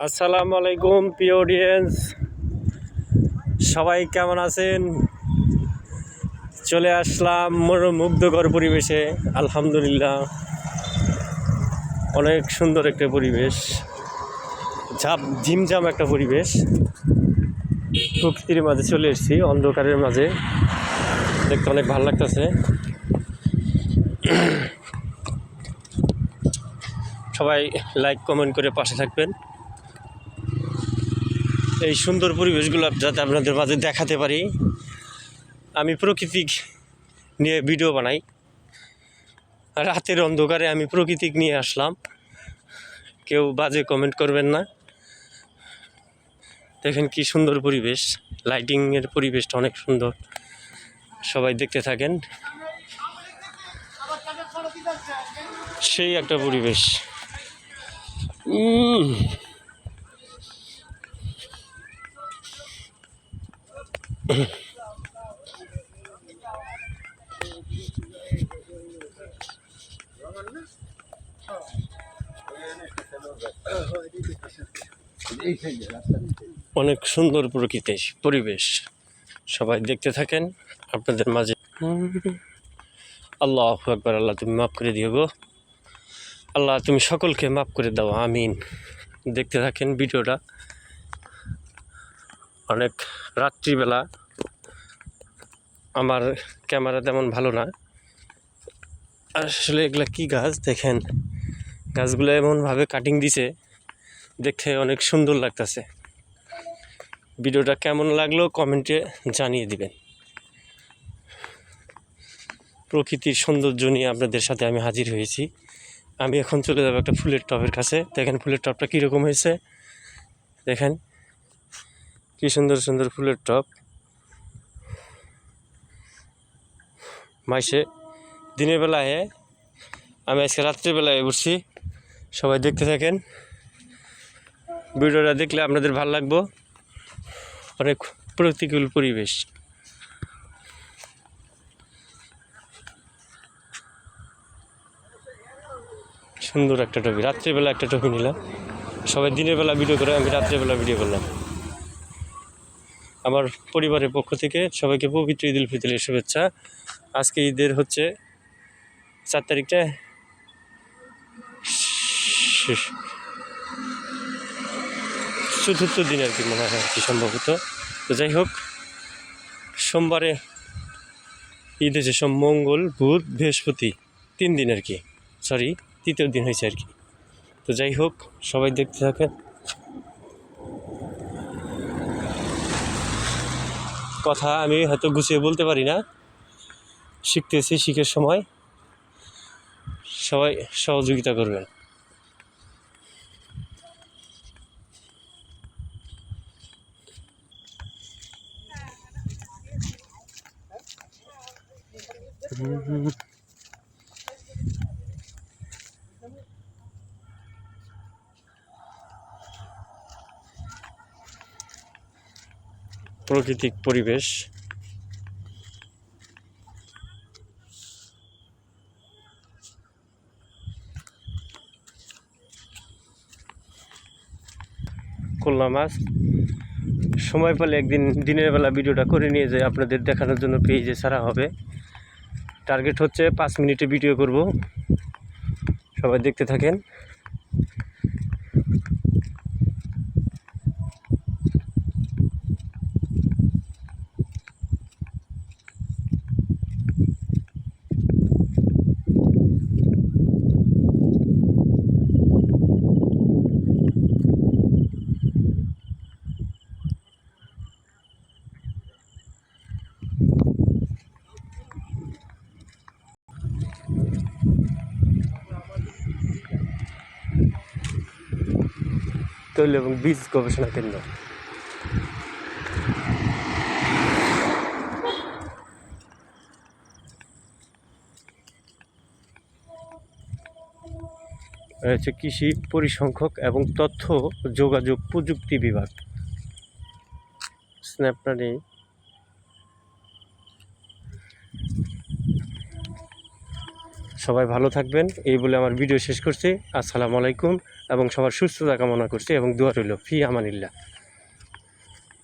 আসসালামু আলাইকুম, প্রিয় অডিয়েন্স সবাই কেমন আছেন? চলে আসলাম মনোমুগ্ধকর পরিবেশে, আলহামদুলিল্লাহ। অনেক সুন্দর একটা পরিবেশ। ঝাপ, ঝিমঝাম একটা পরিবেশ। প্রকৃতির মাঝে চলে এসেছি, অন্ধকারের মাঝে। দেখতে অনেক ভালো লাগতেছে। সবাই লাইক কমেন্ট করে পাশে থাকবেন। এই সুন্দর পরিবেশগুলো যাতে আপনাদের মাঝে দেখাতে পারি। আমি প্রকৃতিক নিয়ে ভিডিও বানাই। রাতের অন্ধকারে আমি প্রকৃতিক নিয়ে আসলাম। কেউ বাজে কমেন্ট করবেন না। দেখেন কি সুন্দর পরিবেশ। লাইটিংয়ের পরিবেশটা অনেক সুন্দর। সবাই দেখতে থাকেন। সেই একটা পরিবেশ। অনেক সুন্দর প্রকৃতি পরিবেশ। সবাই দেখতে থাকেন, আপনাদের মাঝে। আল্লাহ একবার আল্লাহ তুমি মাফ করে দিও গো। আল্লাহ তুমি সকলকে মাফ করে দাও, আমিন। দেখতে থাকেন ভিডিওটা। অনেক রাত্রিবেলা। আমার ক্যামেরা তেমন ভালো না। আসলে এগুলা কী গাছ? দেখেন, গাছগুলো এমনভাবে কাটিং দিছে, দেখতে অনেক সুন্দর লাগতেছে। ভিডিওটা কেমন লাগল কমেন্টে জানিয়ে দিবেন। প্রকৃতির সৌন্দর্য নিয়ে আপনাদের সাথে আমি হাজির হয়েছি। আমি এখন চলে যাব একটা ফুলের টবের কাছে। দেখেন ফুলের টবটা কীরকম হয়েছে। দেখেন কী সুন্দর সুন্দর ফুলের টব। মাইসে দিনের বেলায় আমি আজকে রাত্রিবেলায় উঠছি। সবাই দেখতে থাকেন। ভিডিওটা দেখলে আপনাদের ভালো লাগবো। অনেক প্রতিকূল পরিবেশ। সুন্দর একটা টপি রাত্রিবেলা একটা টপি নিলাম। সবাই দিনের বেলা ভিডিও করে, আমি রাত্রিবেলা ভিডিও করলাম। আমার পরিবারের পক্ষ থেকে সবাইকে পবিত্র ঈদ উল ফিতরের শুভেচ্ছা। আজকে ঈদের হচ্ছে চার তারিখটা। চতুর্থ দিন আর কি মনে হয় কি সম্ভবত। তো যাই হোক, সোমবারে ঈদ হয়েছে সোম, মঙ্গল, বুধ, বৃহস্পতি, তিন দিন আর কি। সরি তৃতীয় দিন হয়েছে আর কি। তো যাই হোক, সবাই দেখতে থাকেন। কথা আমি হয়তো গুছিয়ে বলতে পারি না। শিখতেছি শিখের সময়। সবাই সহযোগিতা করবেন। প্রাকৃতিক পরিবেশ। করলাম মাছ সময় পেলে একদিন দিনের বেলা ভিডিওটা করে নিয়ে যাই, আপনাদের দেখানোর জন্য পেজে ছাড়া হবে। টার্গেট হচ্ছে পাঁচ মিনিটে ভিডিও করব। সবাই দেখতে থাকেন। তৈল এবং বীজ গবেষণা কেন্দ্র। রয়েছে কৃষি পরিসংখ্যক এবং তথ্য যোগাযোগ প্রযুক্তি বিভাগ। স্ন্যাপনারে সবাই ভালো থাকবেন, এই বলে আমার ভিডিও শেষ করছি। আসসালামু আলাইকুম এবং সবার সুস্থতা কামনা করছি এবং দোয়া রইল, ফি আমানিল্লাহ।